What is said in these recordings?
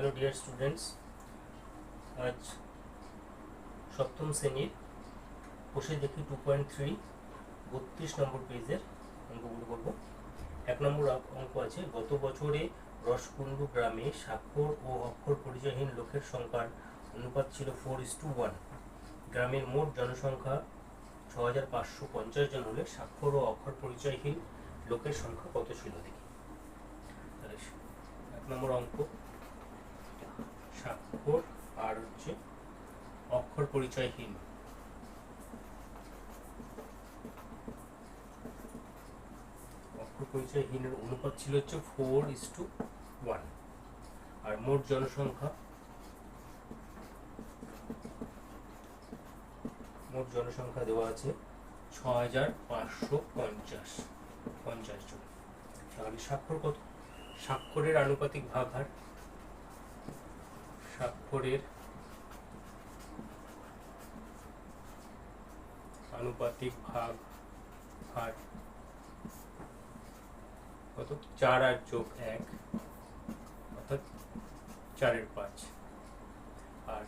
Hello dear students আজ সপ্তম শ্রেণির বসে দেখি টু পয়েন্ট থ্রি বত্রিশ নম্বর পেজের অঙ্কগুলো করব। এক নম্বর অঙ্ক আছে, গত বছরে রসকুণ্ডু গ্রামে স্বাক্ষর ও অক্ষর পরিচয়হীন লোকের সংখ্যার অনুপাত ছিল ফোর ইস টু ওয়ান গ্রামের মোট জনসংখ্যা ছ হাজার পাঁচশো পঞ্চাশ জন হলে স্বাক্ষর ও অক্ষর পরিচয়হীন লোকের সংখ্যা কত ছিল দেখি। এক নম্বর অঙ্ক। স্বাক্ষর আর হচ্ছে অক্ষর পরিচয়হীন। অক্ষর পরিচয়হীনের অনুপাত ছিল হচ্ছে ফোর ইস টু ওয়ান। আর মোট জনসংখ্যা? মোট জনসংখ্যা দেওয়া আছে ছ হাজার পাঁচশো পঞ্চাশ। পঞ্চাশ জন। তাহলে স্বাক্ষর কত? স্বাক্ষরের আনুপাতিক ভাগ হার স্বাক্ষরের আনুপাতিক ভাগ হার কত চার আর যোগ এক, অর্থাৎ চারের পাঁচ। আর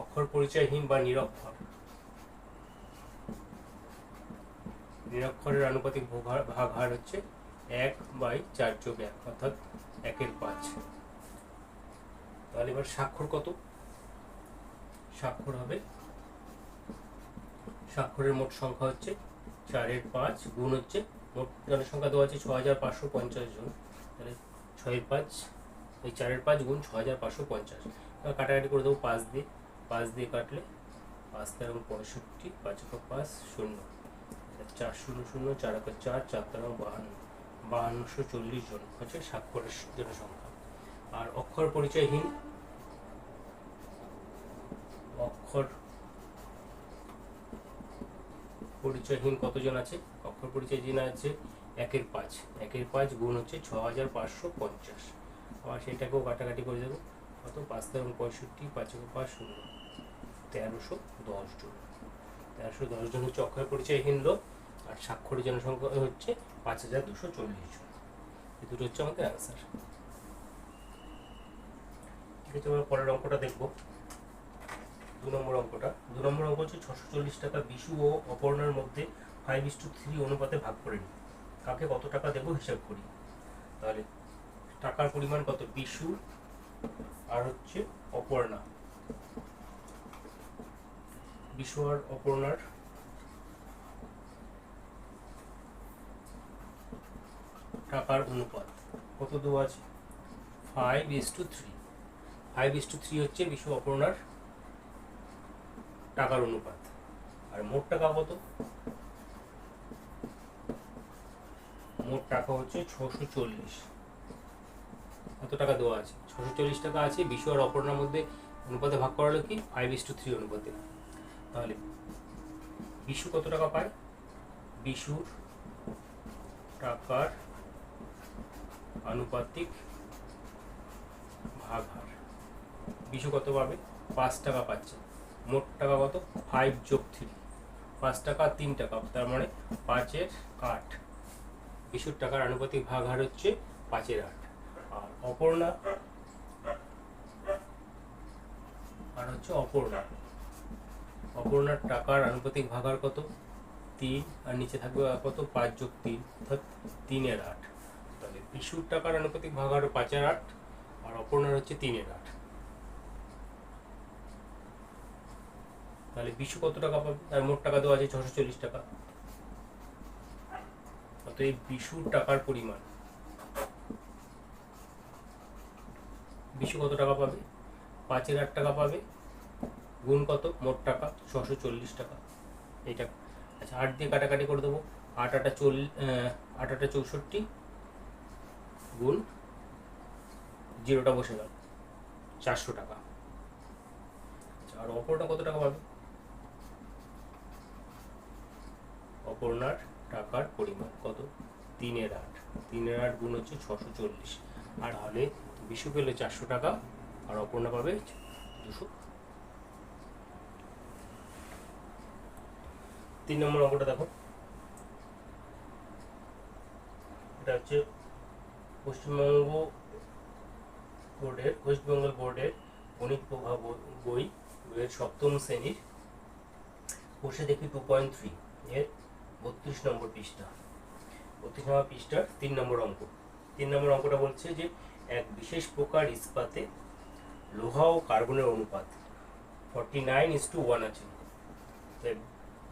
অক্ষর পরিচয়হীন বা নিরক্ষর। নিরক্ষরের আনুপাতিক ভাগ হার হচ্ছে এক বাই চার যোগ এক, অর্থাৎ একের পাঁচ। তাহলে এবার স্বাক্ষর কত? স্বাক্ষর হবে। স্বাক্ষরের মোট সংখ্যা হচ্ছে চারের পাঁচ গুণ হচ্ছে মোট জনসংখ্যা দেওয়া আছে ছ হাজার পাঁচশো পঞ্চাশ জন। তাহলে ছয়ের পাঁচ, এই চারের পাঁচ গুণ ছ হাজার পাঁচশো পঞ্চাশ। কাটাকাটি করে দেবো পাঁচ দিয়ে। পাঁচ দিয়ে কাটলে পাঁচ তেরো পঁয়ষট্টি, পাঁচ একক পাঁচ শূন্য। চার শূন্য শূন্য, চার একে চার চার তেরো বাহান্ন। বাহান্নশো চল্লিশ জন হচ্ছে স্বাক্ষরের জনসংখ্যা। আর অক্ষর পরিচয়হীন। অক্ষর পরিচয়হীন কতজন আছে? অক্ষর পরিচয়হীন আছে, একের পাঁচ। একের পাঁচ গুণ হচ্ছে ছ হাজার পাঁচশো পঞ্চাশ। আবার সেটাকেও কাটাকাটি করে দেবো। কত? পাঁচ তেরো পঁয়ষট্টি, পাঁচ পাঁচ শূন্য। তেরোশো দশ জন। তেরোশো দশ জন হচ্ছে অক্ষর পরিচয়হীন লোক, আর স্বাক্ষরের জনসংখ্যা হচ্ছে পাঁচ হাজার দুশো চল্লিশ জন। এই দুটো হচ্ছে আমাদের অ্যান্সার আছে পরের অঙ্কটা দেখব। দু নম্বর অঙ্কটা। দু নম্বর অঙ্ক হচ্ছে ছশো চল্লিশ টাকা বিশু ও অপর্ণার মধ্যে ফাইভ ইস টু থ্রি অনুপাতে ভাগ করে নিই। কাকে কত টাকা দেবো হিসাব করি। তাহলে টাকার পরিমাণ কত? বিশু আর হচ্ছে অপর্ণা। বিশু আর অপর্ণার টাকার অনুপাত কত দেওয়া আছে? Five is to three five is to three হচ্ছে বিশ্ব অপর্ণার টাকার অনুপাত। আর মোট টাকা কত? মোট টাকা হচ্ছে ছশো চল্লিশ। কত টাকা দেওয়া আছে? ছশো চল্লিশ টাকা আছে বিশ্ব আর অপর্ণার মধ্যে অনুপাতে ভাগ করা কি? ফাইভ ইস টু থ্রি অনুপাতে। তাহলে বিশু কত টাকা পায়? বিশুর টাকার আনুপাতিক ভাগ হার। বিশু কত পাবে? পাঁচ টাকা পাচ্ছে। মোট টাকা কত? ফাইভ যোগ থ্রি পাঁচ টাকা, তিন টাকা। তার মানে পাঁচের আট। বিশুর টাকার আনুপাতিক ভাগ হার হচ্ছে পাঁচের আট। আর অপর্ণা? আর হচ্ছে অপর্ণা। অপর্ণার টাকার আনুপাতিক ভাগ হার কত? তিন। আর নিচে থাকবে কত? পাঁচ যোগ তিন। অর্থাৎ তিনের আট। তাহলে বিশুর টাকার আনুপাতিক ভাগ হার পাঁচের আট, আর অপর্ণার হচ্ছে তিনের আট। তাহলে বিশু কত টাকা পাবে? তার মোট টাকা দেওয়া আছে ছশো চল্লিশ টাকা। অতএব বিশুর টাকার পরিমাণ। বিশু কত টাকা পাবে? পাঁচ হাজার টাকা পাবে। গুণ কত? মোট টাকা ছশো চল্লিশ টাকা। এইটা। আচ্ছা আট দিয়ে কাটাকাটি করে দেবো। আট আটা চল্লিশ আট আটা চৌষট্টি গুণ জিরোটা বসে গেল। চারশো টাকা। আচ্ছা আর অপরটা কত টাকা পাবে? অপর্ণার টাকার পরিমাণ কত? তিনের আট। তিনের আট গুণ হচ্ছে ছশো চল্লিশ। আর হলে বিশু পেলে চারশো টাকা, আর অপর্ণা পাবে দুশো। তিন নম্বর অঙ্কটা দেখো। এটা হচ্ছে পশ্চিমবঙ্গ বোর্ডের ওয়েস্ট বেঙ্গল বোর্ডের গণিত প্রভাব বই সপ্তম শ্রেণির বসে দেখি টু পয়েন্ট থ্রি এর বত্রিশ নম্বর পৃষ্ঠা। বত্রিশ নম্বর পৃষ্ঠার তিন নম্বর অঙ্ক। তিন নম্বর অঙ্কটা বলছে যে, এক বিশেষ প্রকার ইস্পাতে লোহা ও কার্বনের অনুপাত forty nine is to one আছে।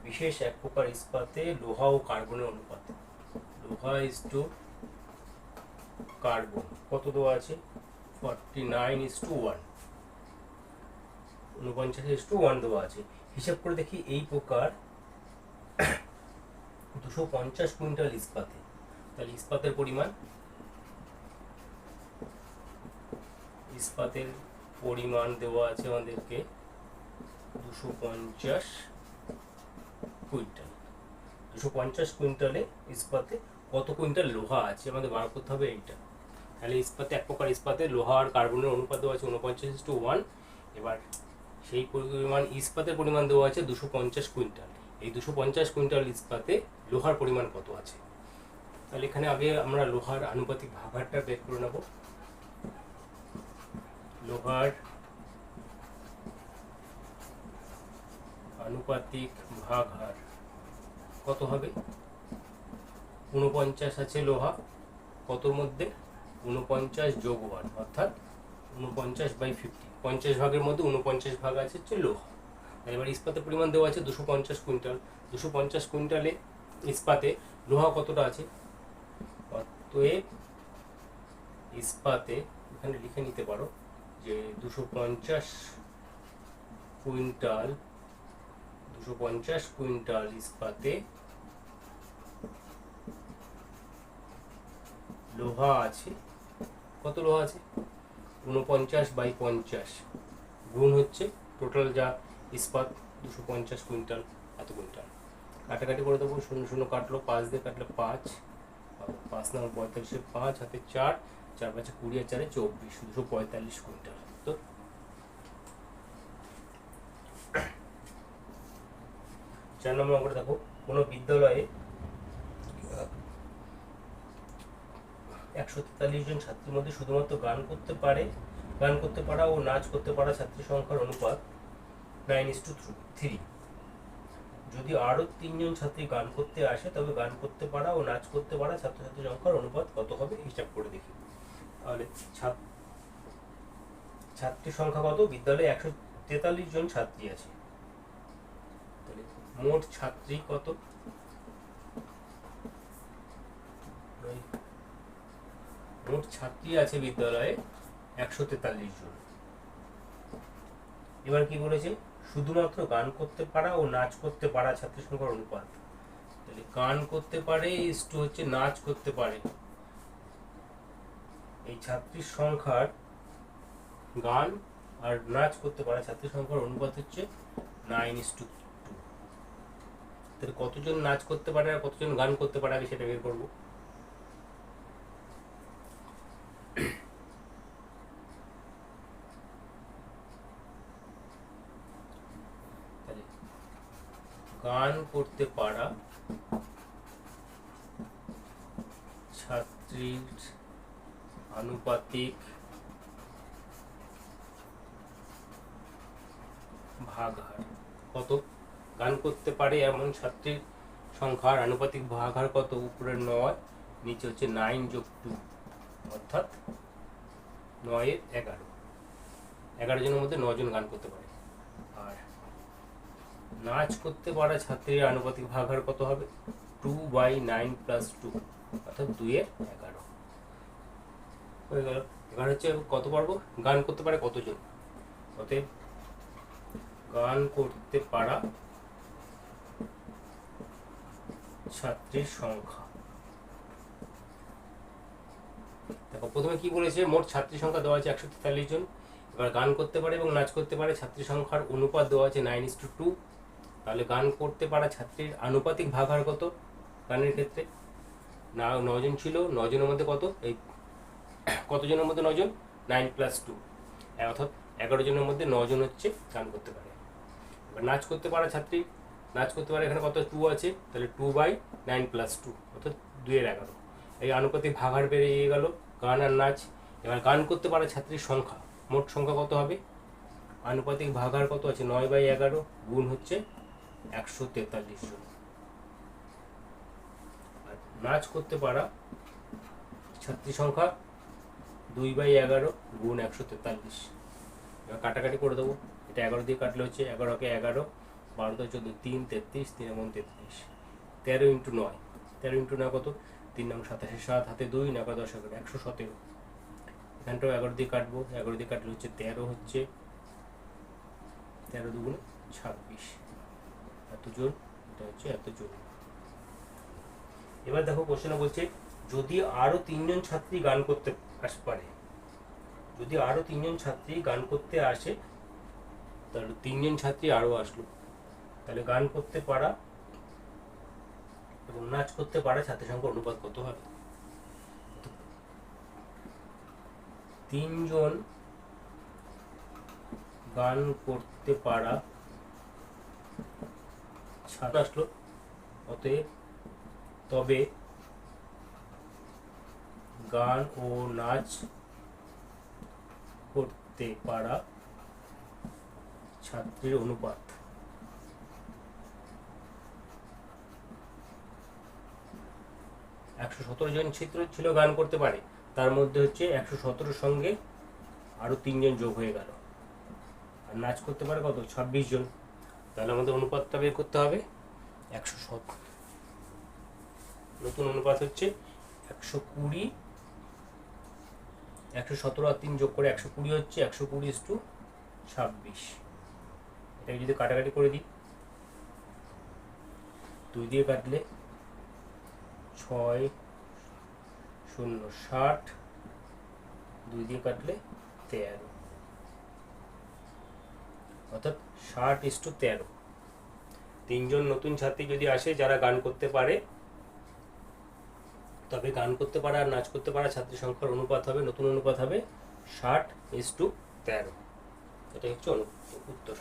বিশেষ এক প্রকার ইস্পাতে লোহা ও কার্বনের অনুপাত। লোহা ইস টু কার্বন কত দেওয়া আছে? Forty nine is to one উনপঞ্চাশ ইস টু ওয়ান দেওয়া আছে। হিসাব করে দেখি এই প্রকার দুশো পঞ্চাশ কুইন্টাল ইস্পাতে। তাহলে ইস্পাতের পরিমাণ? ইস্পাতের পরিমাণ দেওয়া আছে আমাদেরকে দুশো পঞ্চাশ কুইন্টাল। দুশো পঞ্চাশ কুইন্টালে ইস্পাতে কত কুইন্টাল লোহা আছে আমাদের বার করতে হবে এইটা। তাহলে ইস্পাতে এক প্রকার ইস্পাতে লোহা আর কার্বনের অনুপাত দেওয়া আছে উনপঞ্চাশ টু ওয়ান এবার সেই পরিমাণ ইস্পাতের পরিমাণ দেওয়া আছে দুশো পঞ্চাশ কুইন্টাল। এই দুশো পঞ্চাশ কুইন্টাল ইস্পাতে লোহার পরিমাণ কত আছে? তাহলে এখানে আগে আমরা লোহার আনুপাতিক ভাগারটা বের করে নেব। লোহার আনুপাতিক ভাগ হার কত হবে? উনপঞ্চাশ আছে লোহা, কতর মধ্যে? উনপঞ্চাশ যোগ ওয়ান, অর্থাৎ উনপঞ্চাশ বাই ফিফটি। পঞ্চাশ ভাগের মধ্যে উনপঞ্চাশ ভাগ আছে হচ্ছে লোহা। এবার ইস্পাতের পরিমাণ দেওয়া আছে দুশো পঞ্চাশ কুইন্টাল। দুশো পঞ্চাশ কুইন্টালে ইস্পাতে লোহা কতটা আছে? অতএব ইস্পাতে এখানে লিখে নিতে পারো যে দুশো পঞ্চাশ কুইন্টাল, দুশো পঞ্চাশ কুইন্টাল ইস্পাতে লোহা আছে। কত লোহা আছে? উনপঞ্চাশ বাই পঞ্চাশ। গুণ হচ্ছে টোটাল যা ইস্পাত, দুশো পঞ্চাশ কুইন্টাল, এত কুইন্টাল। কাটাকাটি করে দেবো, শূন্য শূন্য কাটলো, পাঁচ দিয়ে কাটলে পাঁচ পাঁচ নম্বর পঁয়তাল্লিশে পাঁচ, হাতে চার চার পাঁচে কুড়ি আর চারে চব্বিশ, দুশো পঁয়তাল্লিশ কুইন্টাল। তো চার নম্বর অঙ্কটা দেখো কোনো বিদ্যালয়ে একশো তেতাল্লিশ জন ছাত্রীর মধ্যে শুধুমাত্র গান করতে পারে, গান করতে পারা ও নাচ করতে পারা ছাত্রী সংখ্যার অনুপাত নাইন ইস টু থ্রি যদি আরও তিনজন ছাত্রী গান করতে আসে, তবে গান করতে পারা ও নাচ করতে পারা ছাত্রছাত্রী সংখ্যার অনুপাত কত হবে হিসাব করে দেখি। তাহলে ছাত্র সংখ্যা কত? বিদ্যালয়ে একশো তেতাল্লিশ জন ছাত্রী আছে। মোট ছাত্রী কত? মোট ছাত্রী আছে বিদ্যালয়ে একশো তেতাল্লিশ জন। এবার কি বলেছে? শুধুমাত্র গান করতে পারা ও নাচ করতে পারা ছাত্রী সংখ্যার অনুপাত। তাহলে গান করতে পারে ইস টু হচ্ছে নাচ করতে পারে। এই ছাত্রীর সংখ্যার গান আর নাচ করতে পারা ছাত্রী সংখ্যার অনুপাত হচ্ছে নাইন ইস টু তাহলে কতজন নাচ করতে পারে আর কতজন গান করতে পারে আগে সেটা বের করব তাহলে গান করতে পারা ছাত্রীর আনুপাতিক ভাগ হার কত? গান করতে পারে এমন ছাত্রীর সংখ্যার আনুপাতিক ভাগ হার কত? উপরে নয়, নিচে হচ্ছে নাইন যোগ টু অর্থাৎ নয়ের এগারো। এগারো জনের মধ্যে নজন গান করতে পারে। আর নাচ করতে পারা ছাত্রীর আনুপাতিক ভাগ হার কত হবে? Two by nine plus two অর্থাৎ দুইয়ের এগারো। হয়ে গেল। হচ্ছে কত পারব? গান করতে পারে কতজন? অতএব গান করতে পারা ছাত্রীর সংখ্যা। দেখো, প্রথমে কি বলেছে? মোট ছাত্রী সংখ্যা দেওয়া আছে একশো তেতাল্লিশ জন। এবার গান করতে পারে এবং নাচ করতে পারে ছাত্রী সংখ্যার অনুপাত দেওয়া আছে নাইন ইস টু টু তাহলে গান করতে পারা ছাত্রীর আনুপাতিক ভাগ হার কত গানের ক্ষেত্রে? না নজন ছিল নজনের মধ্যে কত? এই কতজনের মধ্যে নজন নাইন প্লাস টু অর্থাৎ এগারো জনের মধ্যে নজন হচ্ছে গান করতে পারে। এবার নাচ করতে পারা ছাত্রী, নাচ করতে পারে এখানে কত? টু আছে। তাহলে two by nine plus two অর্থাৎ দুইয়ের এগারো। এই আনুপাতিক ভাগ ভাগার বেরিয়ে গেল গান আর নাচ। এবার গান করতে পারা ছাত্রীর সংখ্যা, মোট সংখ্যা কত হবে? আনুপাতিক ভাগ ভাগার কত আছে? নয় বাই এগারো, গুণ হচ্ছে একশো তেতাল্লিশ জন। আর নাচ করতে পারা ছাত্রী সংখ্যা দুই বাই এগারো গুণ একশো তেতাল্লিশ। এবার কাটাকাটি করে দেবো। এটা এগারো দিয়ে কাটলে হচ্ছে এগারোকে এগারো, বারো তো চোদ্দ, তিন তেত্রিশ, তিন এবং তেত্রিশ। তেরো ইন্টু নয়। তেরো ইন্টু নয় কত? তিন নং সাতাশে, সাত হাতে দুই, নয় দশ এগারো, একশো সতেরো। এখানটাও এগারো দিয়ে কাটবো। এগারো দিয়ে কাটলে হচ্ছে তেরো হচ্ছে, তেরো দুগুণে ছাব্বিশ। এতজন এটা হচ্ছে এতজন এবার দেখো কোশ্চেনে বলছে, যদি আরও তিনজন ছাত্রী গান করতে আস, পারে, যদি আরও তিনজন ছাত্রী গান করতে আসে, তাহলে তিনজন ছাত্রী আরও আসলো। তাহলে গান করতে পারা এবং নাচ করতে পারা সংখ্যার অনুপাত কত হবে? তিনজন গান করতে পারা ছাত্র আসলো। অতএব তবে গান ও নাচ করতে পারা ছাত্রীর অনুপাত। একশো সতেরো জন চিত্র ছিল, গান করতে পারে। তার মধ্যে হচ্ছে একশো সতেরোর সঙ্গে আরও তিনজন যোগ হয়ে গেল। আর নাচ করতে পারে কত? ছাব্বিশ জন। তাহলে আমাদের অনুপাতটা বের করতে হবে একশো সতেরো নতুন অনুপাত হচ্ছে একশো কুড়ি। একশো সতেরো আর তিন যোগ করে একশো কুড়ি হচ্ছে একশো কুড়ি ইস টু ছাব্বিশ। এটাকে যদি কাটাকাটি করে দিই, দুই দিয়ে কাটলে ছয় শূন্য ষাট, দুই দিয়ে কাটলে তেরো। অর্থাৎ ষাট ইস টু তেরো। তিনজন নতুন ছাত্রী যদি আসে, যারা গান করতে পারে, তবে গান করতে পারা আর নাচ করতে পারা, ছাত্রী সংখ্যার অনুপাত হবে, নতুন অনুপাত হবে ষাট ইস টু তেরো। এটাই হচ্ছে উত্তর।